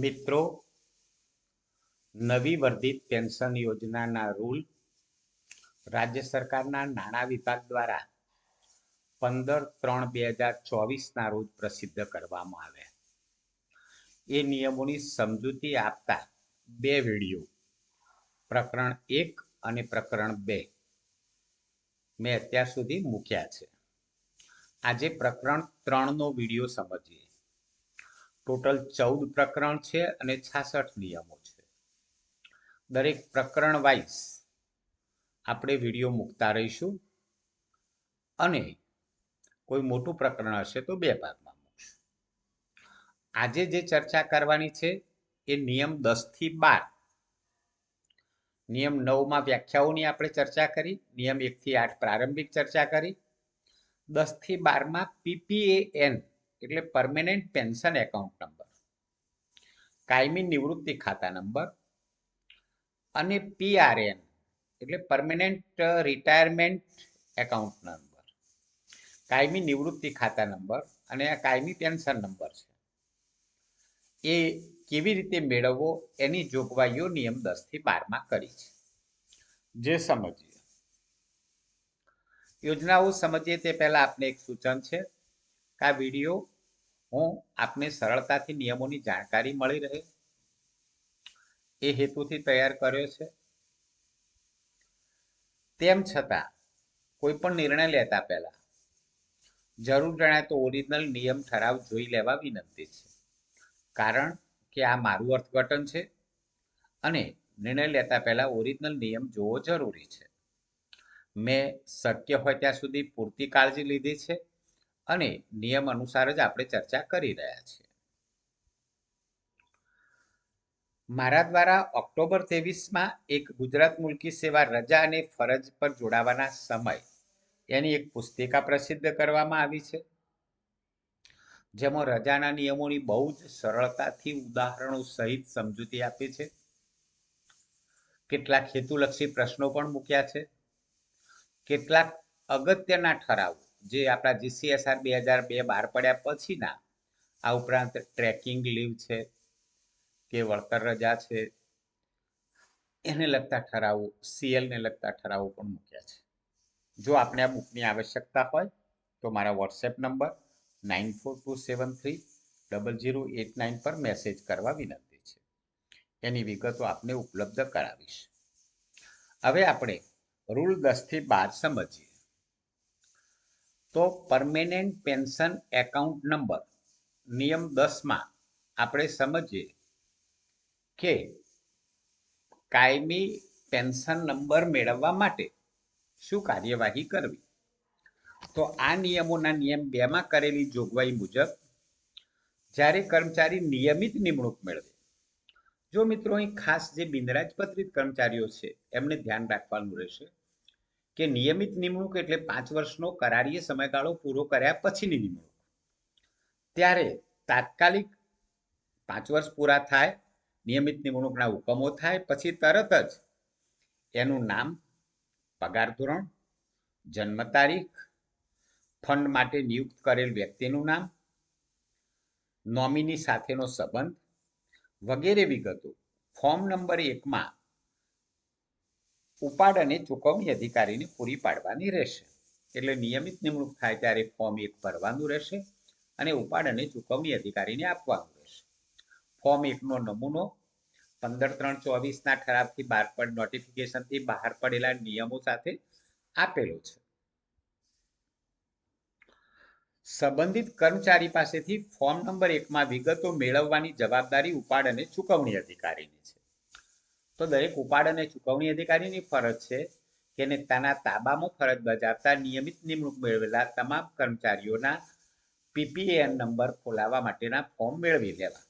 મિત્રો, નવી વર્ધિત પેન્શન યોજનાના રૂલ રાજ્ય સરકારના નાણાં વિભાગ દ્વારા પંદર ત્રણ બે હજાર ચોવીસના રોજ પ્રસિદ્ધ કરવામાં આવ્યા. એ નિયમોની સમજૂતી આપતા બે વીડિયો, પ્રકરણ એક અને પ્રકરણ બે, મેં અત્યાર સુધી મૂક્યા છે. આજે પ્રકરણ ત્રણનો વીડિયો સમજીએ. ટોટલ ચૌદ પ્રકરણ છે અને છાસઠ નિયમો છે. દરેક પ્રકરણ વાઇઝ આપણે વીડિયો મૂકતા રહીશું અને કોઈ મોટું પ્રકરણ હશે તો બે ભાગમાં મૂકશું. આજે જે ચર્ચા કરવાની છે એ નિયમ દસથી બાર. નિયમ નવમાં વ્યાખ્યાઓની આપણે ચર્ચા કરી, નિયમ એકથી આઠ પ્રારંભિક ચર્ચા કરી દસથી બારમાં પીપીએએન એટલે પરમેનન્ટ પેન્શન એકાઉન્ટ નંબર કાયમી નિવૃત્તિ ખાતા નંબર અને પીઆરએન એટલે પરમેનન્ટ રિટાયરમેન્ટ એકાઉન્ટ નંબર કાયમી નિવૃત્તિ ખાતા નંબર અને આ કાયમી પેન્શન નંબર છે. એ કેવી રીતે મેળવવો એની જોગવાઈઓ નિયમ દસથી બારમાં કરી છે. જે સમજીએ. યોજનાઓ સમજીએ તે પહેલાં આપને એક સૂચન છે આ વીડિયો હું આપને સરળતાથી નિયમોની જાણકારી મળી રહે? એ હેતુથી તૈયાર કર્યો છે? તેમ છતાં, કોઈ પણ નિર્ણય લેતા પહેલા, જરૂર જણાય તો ઓરિજિનલ નિયમ ઠરાવ જોઈ લેવા વિનંતી છે. કારણ કે આ મારું અર્થઘટન છે અને નિર્ણય લેતા પહેલા ઓરિજિનલ નિયમ જોવો જરૂરી છે. મેં શક્ય હોય ત્યાં સુધી પૂરતી કાળજી લીધી છે. અને નિયમ અનુસાર જ આપણે ચર્ચા કરી રહ્યા છીએ. મારા દ્વારા ઓક્ટોબર ત્રેવીસમાં એક ગુજરાત મુલકી સેવા રજા અને ફરજ પર જોડાવાના સમય, એની એક પુસ્તિકા પ્રસિદ્ધ કરવામાં આવી છે. જેમાં રજાના નિયમોની બહુ જ સરળતાથી ઉદાહરણો સહિત સમજૂતી આપી છે. કેટલાક હેતુલક્ષી પ્રશ્નો પણ મૂક્યા છે. કેટલાક અગત્યના ઠરાવો જે આપણા જીસીએસઆર બે હજાર બે બહાર પડ્યા પછીના, આ ઉપરાંત ટ્રેકિંગ લીવ છે, કે વળતર રજા છે, એને લગતા ઠરાવો સીએલને લગતા ઠરાવો પણ મૂક્યા છે. જો આપણે આ બુકની આવશ્યકતા હોય, તો મારા WhatsApp number nine four two seven three double zero eight nine પર મેસેજ કરવા વિનંતી છે. એની વિગતો આપને ઉપલબ્ધ કરાવીશ. હવે આપણે રૂલ દસથી બાર સમજીએ. તો પરમેનન્ટ પેન્શન એકાઉન્ટ નંબર નિયમ દસમાં આપણે સમજીએ કે કાયમી પેન્શન નંબર મેળવવા માટે શું કાર્યવાહી કરવી? તો આ નિયમોના નિયમ બેમાં કરેલી જોગવાઈ મુજબ જ્યારે કર્મચારી નિયમિત નિમણૂક મેળવે, જો મિત્રો અહીં ખાસ જે બિનરાજપત્રિત કર્મચારીઓ છે એમને ધ્યાન રાખવાનું રહેશે. કે નિયમિત નિમણૂક એટલે પાંચ વર્ષનો કરારીય સમયગાળો પૂરો કર્યા પછીની નિમણૂક. ત્યારે તાત્કાલિક પાંચ વર્ષ પૂરા થાય, નિયમિત નિમણૂકના હુકમો થાય, પછી તરત જ એનું નામ, પગાર ધોરણ, જન્મ તારીખ, ફંડ માટે નિયુક્ત કરેલ વ્યક્તિનું નામ, નોમિની સાથેનો સંબંધ વગેરે વિગતો. ફોર્મ નંબર એકમાં ઉપાડ અને ચૂકવણી અધિકારીને પૂરી પાડવાની રહેશે. એટલે નિયમિત નિમણૂક થાય ત્યારે ફોર્મ એક ભરવાનું રહેશે અને ઉપાડ અને ચૂકવણી અધિકારીને આપવાનું રહેશે. ફોર્મ એકનો નમૂનો પંદર ત્રણ ચોવીસના ઠરાવથી બહાર પડ નોટિફિકેશનથી બહાર પડેલા નિયમો સાથે આપેલો છે. સંબંધિત કર્મચારી પાસેથી ફોર્મ નંબર એકમાં વિગતો મેળવવાની જવાબદારી ઉપાડ અને ચૂકવણી અધિકારીની છે. તો દરેક ઉપાડ અને ચૂકવણી અધિકારીની ફરજ છે કે એને તેના તાબામાં ફરજ બજાવતા નિયમિત નિમણૂક મેળવેલા તમામ કર્મચારીઓના પીપીએન નંબર ખોલાવવા માટેના ફોર્મ મેળવી લેવા.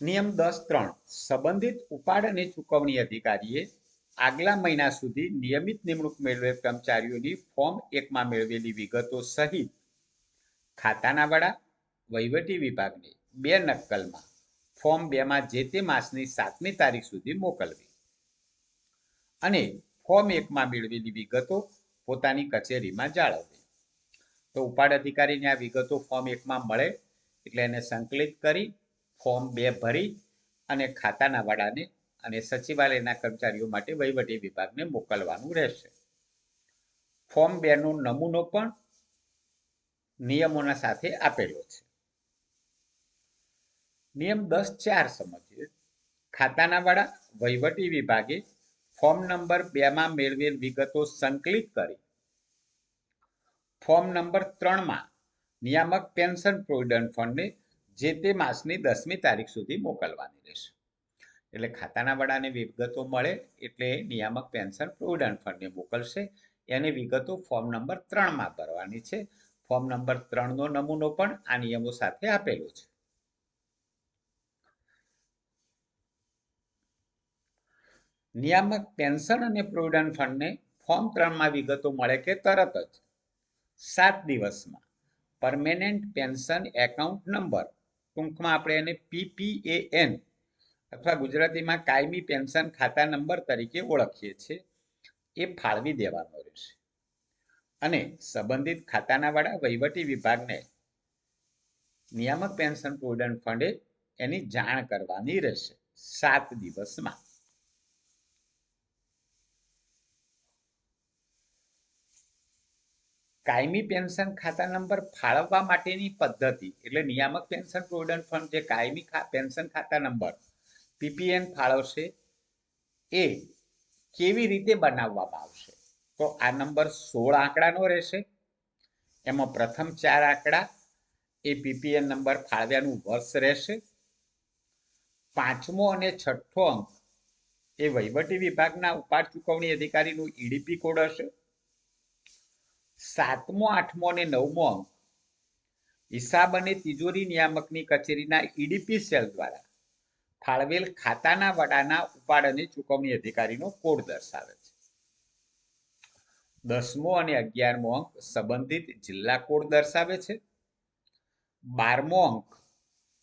નિયમ દસ ત્રણ, સંબંધિત ઉપાડ અને ચૂકવણી અધિકારીએ આગલા મહિના સુધી નિયમિત નિમણૂક મેળવેલ કર્મચારીઓની ફોર્મ એકમાં મેળવેલી વિગતો સહિત ખાતાના વડા, વહીવટી વિભાગને બે નકલમાં ફોર્મ બેમાં જે તે માસની સાતમી તારીખ સુધી મોકલવી. અને ફોર્મ એકમાં મેળવેલી વિગતો પોતાની કચેરીમાં જાળવવી. તો ઉપાડ અધિકારીને આ વિગતો ફોર્મ એકમાં મળે એટલે એને સંકલિત કરી, ફોર્મ બે ભરી અને ખાતાના વડાને અને સચિવાલયના કર્મચારીઓ માટે વહીવટી વિભાગને મોકલવાનું રહેશે. ફોર્મ બેનો નમૂનો પણ નિયમોના સાથે આપેલો છે. નિયમ દસ ચાર સમજીએ. ખાતાના વડા વહીવટી વિભાગે ફોર્મ નંબર બે માં મેળવેલ વિગતો સંકલિત કરી. ફોર્મ નંબર ત્રણમાં નિયામક પેન્શન પ્રોવિડન્ટ ફંડને જે તે માસની દસમી તારીખ સુધી મોકલવાની રહેશે. એટલે ખાતાના વડાને વિગતો મળે એટલે નિયામક પેન્શન પ્રોવિડન્ટ ફંડને મોકલશે. એની વિગતો ફોર્મ નંબર ત્રણમાં ભરવાની છે. ફોર્મ નંબર ત્રણનો નમૂનો પણ આ નિયમો સાથે આપેલો છે. નિયામક પેન્શન અને પ્રોવિડન્ટ ફંડને ફોર્મ ત્રણમાં વિગતો મળે કે તરત જ. સાત દિવસમાં પરમેનન્ટ પેન્શન એકાઉન્ટ નંબર, ટૂંકમાં આપણે એને પીપીએએન અથવા ગુજરાતીમાં કાયમી પેન્શન ખાતા નંબર તરીકે ઓળખીએ છીએ. એ ફાળવી દેવાનો રહેશે. અને સંબંધિત ખાતાના વાળા વહીવટી વિભાગને નિયામક પેન્શન પ્રોવિડન્ટ ફંડે એની જાણ કરવાની રહેશે. સાત દિવસમાં. કાયમી પેન્શન ખાતા નંબર ફાળવવા માટેની પદ્ધતિ, એટલે નિયામક પેન્શન પ્રોવિડન્ટ ફંડ જે કાયમી પેન્શન ખાતા નંબર પીપીએન ફાળવશે, એ કેવી રીતે બનાવવામાં આવશે? તો આ નંબર સોળ આંકડાનો રહેશે. એમાં પ્રથમ ચાર આંકડા એ પીપીએન નંબર ફાળવ્યાનું વર્ષ રહેશે. પાંચમો અને છઠ્ઠો અંક એ વહીવટી વિભાગના ઉપાડ ચૂકવણી અધિકારીનું ઈડીપી કોડ હશે. સાતમો, આઠમો અને નવમો અંક. હિસાબ અને તિજોરી નિયામકની કચેરીના ઈડીપી સેલ દ્વારા ફાળવેલ ખાતાના વડાના ઉપાડ અને ચૂકવણી અધિકારીનો કોડ દર્શાવે છે. દસમો અને અગિયારમો અંક સંબંધિત જિલ્લા કોડ દર્શાવે છે. બારમો અંક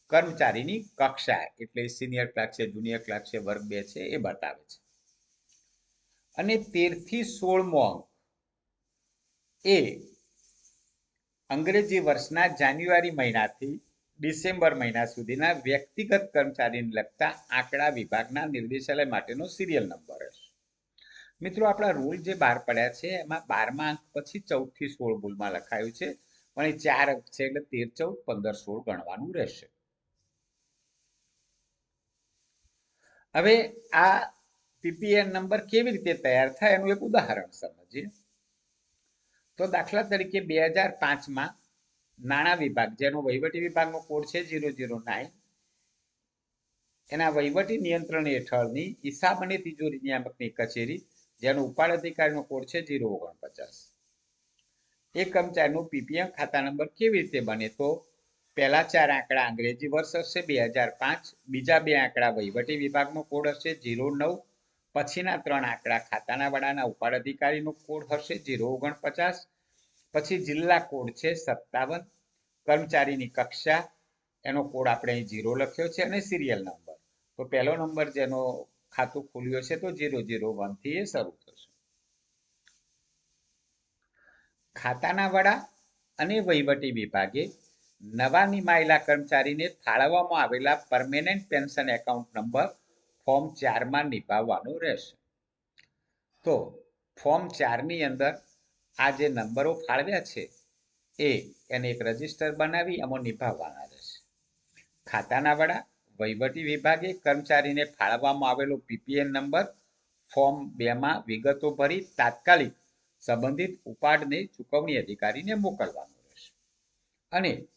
કર્મચારીની કક્ષા એટલે સિનિયર ક્લાર્ક છે, જુનિયર ક્લાર્ક છે, વર્ગ બે છે એ બતાવે છે. અને તેરથી સોળમો અંક એ અંગ્રેજી વર્ષના જાન્યુઆરી મહિનાથી ડિસેમ્બર મહિના સુધીના વ્યક્તિગત કર્મચારીને લગતા આંકડા વિભાગના નિર્દેશાલય માટેનો સિરિયલ નંબર હશે. મિત્રો, આપણા રૂલ જે બહાર પડ્યા છે, એમાં બારમા અંક પછી ચૌદથી સોળ ભૂલમાં લખાયું છે, પણ એ ચાર અંક છે એટલે તેર, ચૌદ, પંદર, સોળ ગણવાનું રહેશે. હવે આ પીપીએન નંબર કેવી રીતે તૈયાર થાય એનું એક ઉદાહરણ સમજીએ. તો દાખલા તરીકે બે હજાર પાંચમાં નાણાં વિભાગ, જેનો વહીવટી વિભાગનો કોડ છે ઝીરો ઝીરો નાઇન એના વહીવટી નિયંત્રણ હેઠળની હિસાબ અને તિજોરી નિયામકની કચેરી, જેનો ઉપાડ અધિકારીનો કોડ છે ઝીરો ઓગણપચાસ. એ કર્મચારીનું પીપીએમ ખાતા નંબર કેવી રીતે બને? તો પહેલા ચાર આંકડા અંગ્રેજી વર્ષ હશે બે હજાર પાંચ, બીજા બે આંકડા વહીવટી વિભાગનો કોડ હશે ઝીરો નવ, પછીના ત્રણ આંકડા ખાતાના વડાના ઉપાડ અધિકારીનો કોડ હશે ઝીરો ઓગણપચાસ પછી જિલ્લા કોડ છે સત્તાવન. કર્મચારીની કક્ષા, એનો કોડ આપણે અહીં ઝીરો લખ્યો છે અને સિરિયલ નંબર તો પહેલો નંબર જેનો ખાતું ખુલ્યો છે તો ઝીરો ઝીરો વનથી એ શરૂ થશે. ખાતાના વડા અને વહીવટી વિભાગે નવા નિમાયેલા કર્મચારીને ફાળવવામાં આવેલા permanent pension account number form ચારમાં નિભાવવાનો રહેશે. તો ફોર્મ ચારની અંદર આ જે નંબરો ફાળવ્યા છે, એ એને એક રજિસ્ટર બનાવી અમો નિભાવવાના રહેશે. ખાતાના વડા, વહીવટી વિભાગે કર્મચારીને ફાળવવામાં આવેલો પીપીએન નંબર, ફોર્મ બેમાં વિગતો ભરી તાત્કાલિક સંબંધિત ઉપાડને ચૂકવણી અધિકારીને મોકલવાનો રહેશે. અને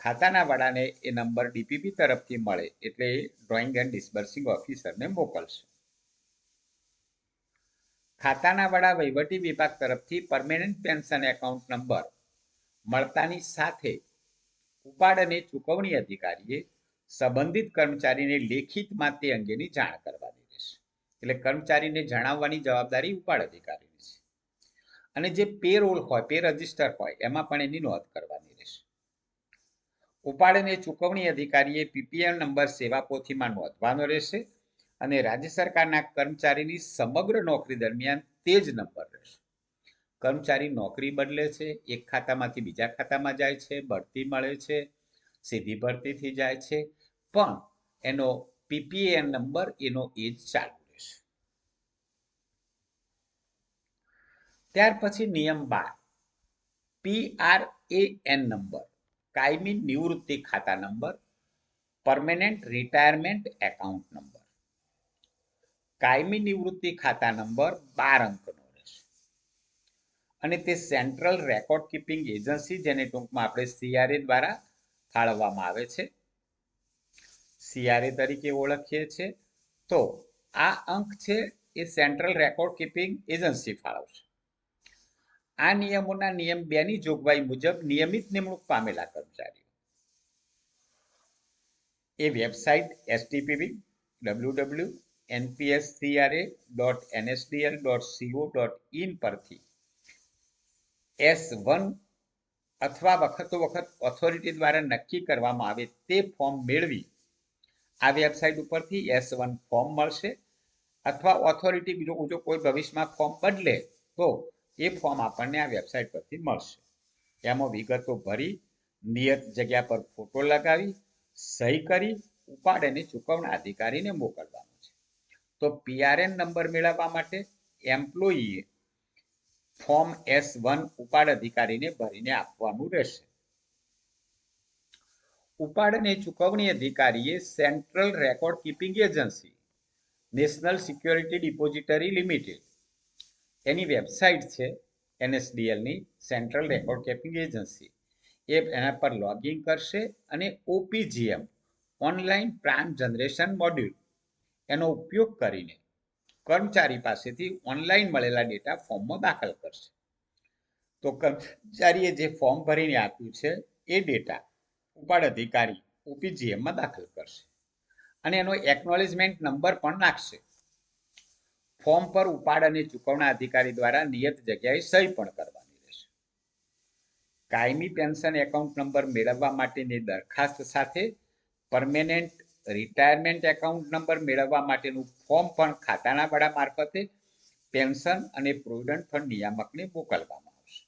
ખાતાના વડાને એ નંબર ડીપીપી તરફથી મળે એટલે ડ્રોઈંગ એન્ડ ડિસ્બર્સિંગ ઓફિસરને મોકલશે. ખાતાના વડા વહીવટી વિભાગ તરફથી પરમેનન્ટ પેન્શન એકાઉન્ટ નંબર મળતાની સાથે ઉપાડ અને ચૂકવણી અધિકારીએ સંબંધિત કર્મચારીને લેખિતમાં તે અંગેની જાણ કરવાની રહેશે. એટલે કર્મચારીને જણાવવાની જવાબદારી ઉપાડ અધિકારીની છે. અને જે પે રોલ હોય પે રજિસ્ટર હોય, એમાં પણ એની નોંધ કરવાની રહેશે. ઉપાડ અને ચૂકવણી અધિકારીએ પીપીએલ નંબર સેવા પોથીમાં નોંધવાનો રહેશે. અને રાજ્ય સરકારના કર્મચારીની સમગ્ર નોકરી દરમિયાન તે જ નંબર રહેશે. કર્મચારી નોકરી બદલે છે, એક ખાતામાંથી બીજા ખાતામાં જાય છે, બઢતી મળે છે, સીધી ભરતીથી જાય છે, પણ એનો પીપીએન નંબર એનો એજ ચાલુ રહેશે. ત્યાર પછી નિયમ બાર. પીઆરએએન નંબર, કાયમી નિવૃત્તિ ખાતા number, permanent retirement account number. કાયમી નિવૃત્તિ ખાતા નંબર બાર અંકનો રહેશે. અને તે સેન્ટ્રલ રેકોર્ડ કીપિંગ એજન્સી જેને ટૂંકમાં આપણે સીઆરએ દ્વારા ફાળવવામાં આવે છે. સીઆરએ તરીકે ઓળખીએ છીએ તો આ અંક છે એ સેન્ટ્રલ રેકોર્ડ કીપિંગ એજન્સી ફાળવશે. આ નિયમોના નિયમ બે ની જોગવાઈ મુજબ નિયમિત નિમણૂક પામેલા કર્મચારીઓ. એ website STPB W W NPSCRA dot NSDL dot CO dot in પરથી એસ વન અથવા વખતો વખત ઓથોરિટી દ્વારા નક્કી કરવામાં આવે તે ફોર્મ મેળવી આ વેબસાઇટ ઉપરથી એસ વન ફોર્મ મળશે અથવા ઓથોરિટી બીજો જો કોઈ ભવિષ્યમાં ફોર્મ બદલે તો એ ફોર્મ આપણને આ વેબસાઇટ પરથી મળશે. એમાં વિગતો ભરી, નિયત જગ્યા પર ફોટો લગાવી, સહી કરી, ઉપાડ અને ચૂકવણા અધિકારીને મોકલવાનું છે તો પીઆરએન નંબર મેળવવા માટે એમ્પ્લોયીએ ફોર્મ એસ વન ઉપાડ અધિકારીને ભરીને આપવાનું રહેશે. ઉપાડને ચૂકવણી અધિકારીએ central record keeping agency national security depository limited એની વેબસાઇટ છે એનએસડીએલની સેન્ટ્રલ રેકોર્ડ કીપિંગ એજન્સી એ એના પર લોગિન કરશે અને OPGM online prime generation module એનો ઉપયોગ કરીને કર્મચારી પાસેથી ઓનલાઈન મળેલા ડેટા ફોર્મમાં દાખલ કરશે. તો કર્મચારીએ જે ફોર્મ ભરીને આપ્યું છે, એ ડેટા ઉપાડ અધિકારી ઓપીજીએમમાં દાખલ કરશે. અને એનો એકનોલેજમેન્ટ નંબર પણ નાખશે. ફોર્મ પર ઉપાડ અને ચૂકવણા અધિકારી દ્વારા નિયત જગ્યાએ સહી પણ કરવાની રહેશે. કાયમી પેન્શન એકાઉન્ટ નંબર મેળવવા માટેની દરખાસ્ત સાથે પરમેનન્ટ રિટાયરમેન્ટ એકાઉન્ટ નંબર મેળવવા માટેનું ફોર્મ પણ ખાતાના વડા મારફતે પેન્શન અને પ્રોવિડન્ટ ફંડ નિયામકને મોકલવામાં આવશે.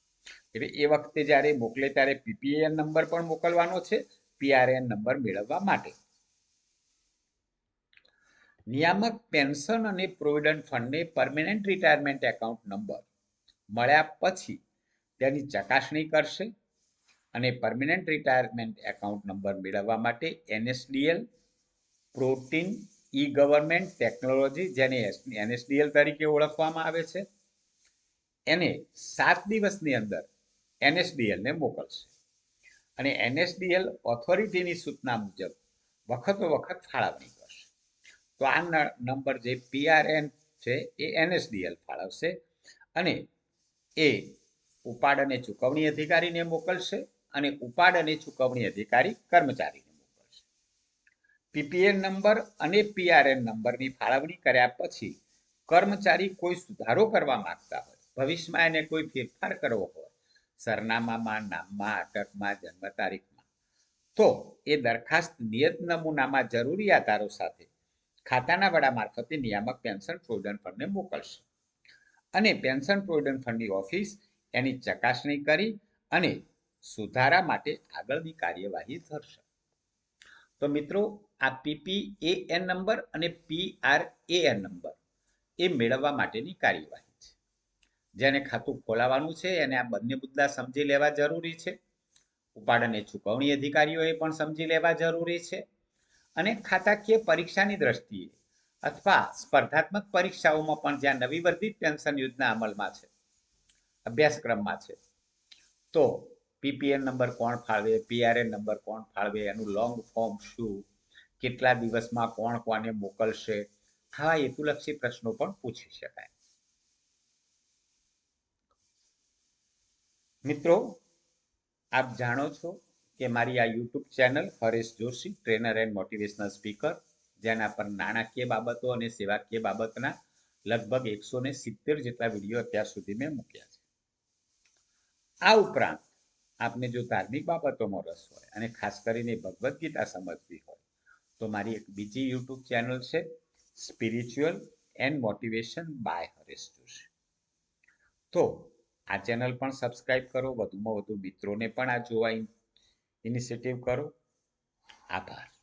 એટલે એ વખતે જ્યારે મોકલે ત્યારે પીપીએન નંબર પણ મોકલવાનો છે પીઆરએન નંબર મેળવવા માટે. નિયામક પેન્શન અને પ્રોવિડન્ટ ફંડને પરમેનન્ટ રિટાયરમેન્ટ એકાઉન્ટ નંબર મળ્યા પછી તેની ચકાસણી કરશે અને પરમેનન્ટ રિટાયરમેન્ટ એકાઉન્ટ નંબર મેળવવા માટે NSDL protean, e government, technology જેને એનએસડીએલ તરીકે ઓળખવામાં આવે છે, એને સાત દિવસની અંદર એનએસડીએલને મોકલશે. અને એનએસડીએલ ઓથોરિટીની સૂચના મુજબ વખતો વખત ફાળવણી કરશે. તો આ નંબર જે પીઆરએન છે, એ એનએસડીએલ ફાળવશે અને એ ઉપાડ અને ચૂકવણી અધિકારીને મોકલશે અને ઉપાડ અને ચૂકવણી અધિકારી કર્મચારીને પીપીએન નંબર અને પીઆરએન નંબરની ફાળવણી કર્યા પછી કર્મચારી કોઈ સુધારો કરવા માંગતા હોય, ભવિષ્યમાં એને કોઈ ફેરફાર કરવો હોય, સરનામામાં, નામમાં અટકમાં જન્મ તારીખમાં તો એ દરખાસ્ત નિયત નમૂનામાં જરૂરી આધારો સાથે ખાતાના વડા મારફતે નિયામક પેન્શન પ્રોવિડન્ટ ફંડને મોકલશે. અને પેન્શન પ્રોવિડન્ટ ફંડની ઓફિસ એની ચકાસણી કરી અને સુધારા માટે આગળની કાર્યવાહી થશે તો મિત્રો, આ પીપીએએન નંબર અને પીઆર એ એન નંબર એ મેળવવા માટેની કાર્યવાહી છે. જેને ખાતું ખોલાવવાનું છે, એને આ બંને મુદ્દા સમજી લેવા જરૂરી છે. ઉપાડ અને ચૂકવણી અધિકારીઓએ પણ સમજી લેવા જરૂરી છે. અને ખાતાકીય પરીક્ષાની દ્રષ્ટિએ અથવા સ્પર્ધાત્મક પરીક્ષાઓમાં પણ જ્યાં નવી વર્ધિત પેન્શન યોજના અમલમાં છે, અભ્યાસક્રમમાં છે, તો પીપીએન નંબર કોણ ફાળવે? પીઆરએન નંબર કોણ ફાળવે? એનું લોંગ ફોર્મ શું? કેટલા દિવસમાં કોણ કોને મોકલશે? આવા હેતુલક્ષી પ્રશ્નો પણ પૂછી શકાય. મિત્રો, આપ જાણો છો કે મારી આ YouTube channel Haresh Joshi trainer and motivational speaker જેના પર નાણાકીય બાબતો અને સેવાકીય બાબતના લગભગ એકસો સિત્તેર જેટલા વીડિયો અત્યાર સુધી મેં મૂક્યા છે. આ ઉપરાંત આપને જો ધાર્મિક બાબતોમાં રસ હોય અને ખાસ કરીને ભગવદ્ ગીતા સમજવી હોય, તો મારી એક બીજી યુટ્યુબ ચેનલ છે spiritual and motivation by Haresh Joshi તો આ ચેનલ પણ સબસ્ક્રાઇબ કરો, વધુમાં વધુ મિત્રોને પણ આ જોવા ઇનિશિયેટિવ કરો. આભાર.